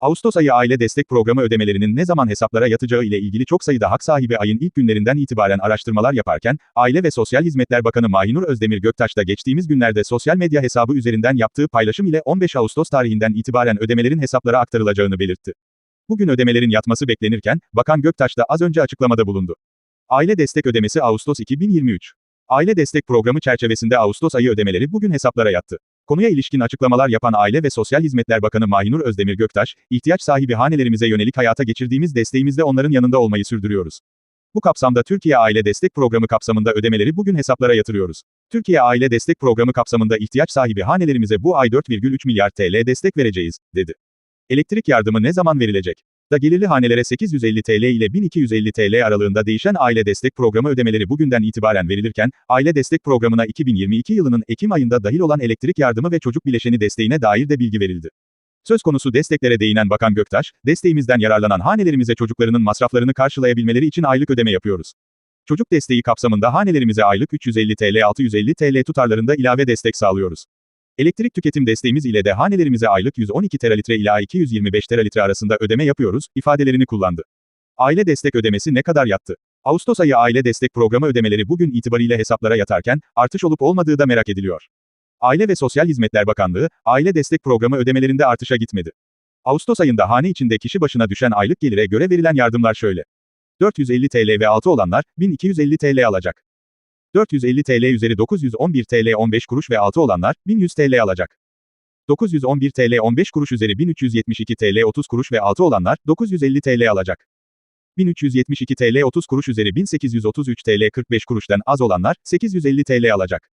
Ağustos ayı aile destek programı ödemelerinin ne zaman hesaplara yatacağı ile ilgili çok sayıda hak sahibi ayın ilk günlerinden itibaren araştırmalar yaparken, Aile ve Sosyal Hizmetler Bakanı Mahinur Özdemir Göktaş da geçtiğimiz günlerde sosyal medya hesabı üzerinden yaptığı paylaşım ile 15 Ağustos tarihinden itibaren ödemelerin hesaplara aktarılacağını belirtti. Bugün ödemelerin yatması beklenirken, Bakan Göktaş da az önce açıklamada bulundu. Aile destek ödemesi Ağustos 2023. Aile destek programı çerçevesinde Ağustos ayı ödemeleri bugün hesaplara yattı. Konuya ilişkin açıklamalar yapan Aile ve Sosyal Hizmetler Bakanı Mahinur Özdemir Göktaş, ihtiyaç sahibi hanelerimize yönelik hayata geçirdiğimiz desteğimizde onların yanında olmayı sürdürüyoruz. Bu kapsamda Türkiye Aile Destek Programı kapsamında ödemeleri bugün hesaplara yatırıyoruz. Türkiye Aile Destek Programı kapsamında ihtiyaç sahibi hanelerimize bu ay 4,3 milyar TL destek vereceğiz, dedi. Elektrik yardımı ne zaman verilecek? Da gelirli hanelere 850 TL ile 1250 TL aralığında değişen aile destek programı ödemeleri bugünden itibaren verilirken, aile destek programına 2022 yılının Ekim ayında dahil olan elektrik yardımı ve çocuk bileşeni desteğine dair de bilgi verildi. Söz konusu desteklere değinen Bakan Göktaş, desteğimizden yararlanan hanelerimize çocuklarının masraflarını karşılayabilmeleri için aylık ödeme yapıyoruz. Çocuk desteği kapsamında hanelerimize aylık 350 TL 650 TL tutarlarında ilave destek sağlıyoruz. Elektrik tüketim desteğimiz ile de hanelerimize aylık 112 teralitre ila 225 teralitre arasında ödeme yapıyoruz, ifadelerini kullandı. Aile destek ödemesi ne kadar yattı? Ağustos ayı aile destek programı ödemeleri bugün itibariyle hesaplara yatarken, artış olup olmadığı da merak ediliyor. Aile ve Sosyal Hizmetler Bakanlığı, aile destek programı ödemelerinde artışa gitmedi. Ağustos ayında hane içinde kişi başına düşen aylık gelire göre verilen yardımlar şöyle. 450 TL ve altı olanlar, 1250 TL alacak. 450 TL üzeri 911 TL 15 kuruş ve altı olanlar, 1100 TL alacak. 911 TL 15 kuruş üzeri 1372 TL 30 kuruş ve altı olanlar, 950 TL alacak. 1372 TL 30 kuruş üzeri 1833 TL 45 kuruştan az olanlar, 850 TL alacak.